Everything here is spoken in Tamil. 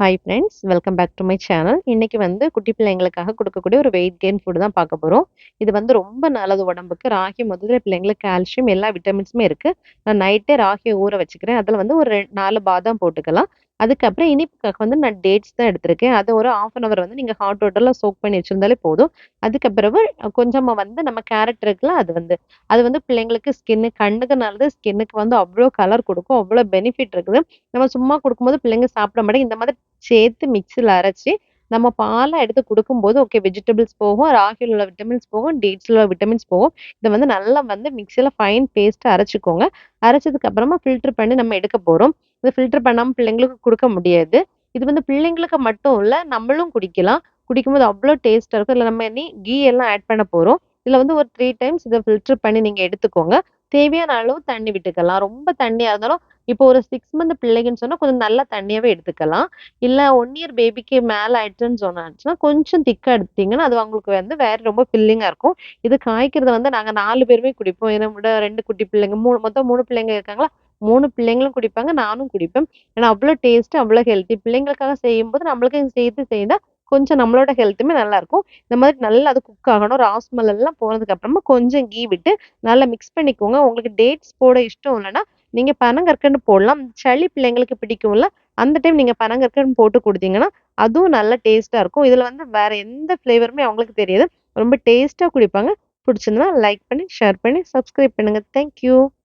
Hi friends welcome back to my channel இன்னைக்கு வந்து குட்டி பிள்ளைங்களுக்காக கொடுக்கக்கூடிய ஒரு வெயிட் கெயின் ஃபுட் தான் பார்க்க போகிறோம் இது வந்து ரொம்ப நல்லது உடம்புக்கு. ராகி முதல்ல பிள்ளைங்களுக்கு கால்சியம் எல்லா விட்டமின்ஸுமே இருக்குது நான் நைட்டே ராகியை ஊற வச்சுக்கிறேன். அதில் வந்து ஒரு ரெண்டு நாலு பாதாம் போட்டுக்கலாம். அதுக்கப்புறம் இனிப்புக்காக வந்து நான் டேட்ஸ் தான் எடுத்திருக்கேன். அதை ஒரு ஆஃப் அன் அவர் வந்து நீங்கள் ஹாட் வாட்டரில் சோக் பண்ணி வச்சிருந்தாலே போதும். அதுக்கப்புறவு கொஞ்சமாக வந்து நம்ம கேரட் இருக்குல்ல அது வந்து அது வந்து பிள்ளைங்களுக்கு ஸ்கின்னு கண்ணுக்கு நல்லது ஸ்கின்னுக்கு வந்து அவ்வளோ கலர் கொடுக்கும். அவ்வளோ பெனிஃபிட் இருக்குது. நம்ம சும்மா கொடுக்கும்போது பிள்ளைங்க சாப்பிட மாட்டேங்க. இந்த மாதிரி சேர்த்து மிக்சியில் அரைச்சி நம்ம பாலை எடுத்து கொடுக்கும்போது ஓகே வெஜிடபிள்ஸ் போகும் ராகியில் உள்ள விட்டமின்ஸ் போகும் டேட்ஸில் உள்ள விட்டமின்ஸ் போகும். இதை வந்து நல்லா வந்து மிக்சியில் ஃபைன் பேஸ்ட்டு அரைச்சிக்கோங்க. அரைச்சதுக்கு அப்புறமா ஃபில்டர் பண்ணி நம்ம எடுக்க போகிறோம் இது ஃபில்டர் பண்ணாமல் பிள்ளைங்களுக்கு கொடுக்க முடியாது. இது வந்து பிள்ளைங்களுக்கு மட்டும் இல்லை நம்மளும் குடிக்கலாம். குடிக்கும்போது அவ்வளோ டேஸ்ட்டாக இருக்கும். இதில் நம்ம இனி கீ எல்லாம் ஆட் பண்ண போகிறோம் இதில் வந்து ஒரு த்ரீ டைம்ஸ் இதை ஃபில்டர் பண்ணி நீங்கள் எடுத்துக்கோங்க. தேவையான அளவு தண்ணி விட்டுக்கலாம். ரொம்ப தண்ணியாக இருந்தாலும் இப்போ ஒரு சிக்ஸ் மந்த் பிள்ளைங்கன்னு சொன்னால் கொஞ்சம் நல்லா தண்ணியாகவே எடுத்துக்கலாம். இல்லை ஒன் இயர் பேபிக்கு மேலே ஆயிடுச்சுன்னு சொன்னாச்சுன்னா கொஞ்சம் திக்காக எடுத்தீங்கன்னா அது அவங்களுக்கு வந்து வேறு ரொம்ப ஃபில்லிங்காக இருக்கும். இது காய்க்கிறது வந்து நாங்கள் நாலு பேருமே குடிப்போம். என்னோட ரெண்டு குட்டி பிள்ளைங்க மூணு மொத்தம் மூணு பிள்ளைங்க இருக்காங்களா? மூணு பிள்ளைங்களும் குடிப்பாங்க நானும் குடிப்பேன். ஏன்னா அவ்வளோ டேஸ்ட்டு அவ்வளோ ஹெல்த்தி பிள்ளைங்களுக்காக செய்யும்போது நம்மளுக்கு சேர்த்து செய்தால் கொஞ்சம் நம்மளோட ஹெல்த்துமே நல்லா இருக்கும். இந்த மாதிரி நல்லா அது குக் ஆகணும். ராஸ்மல் எல்லாம் போனதுக்கு அப்புறமா கொஞ்சம் கீ விட்டு நல்லா மிக்ஸ் பண்ணிக்கோங்க. உங்களுக்கு டேட்ஸ் போட இஷ்டம் இல்லைன்னா நீங்க பனங்கற்கண்டு போடலாம். சளி பிள்ளைங்களுக்கு பிடிக்கும்ல அந்த டைம் நீங்க பனங்கற்கண்டு போட்டு கொடுத்தீங்கன்னா அதுவும் நல்ல டேஸ்டா இருக்கும். இதுல வந்து வேற எந்த ஃப்ளேவருமே அவங்களுக்கு தெரியாது. ரொம்ப டேஸ்டா குடிப்பாங்க. பிடிச்சிருந்தா லைக் பண்ணி ஷேர் பண்ணி சப்ஸ்கிரைப் பண்ணுங்க. தேங்க்யூ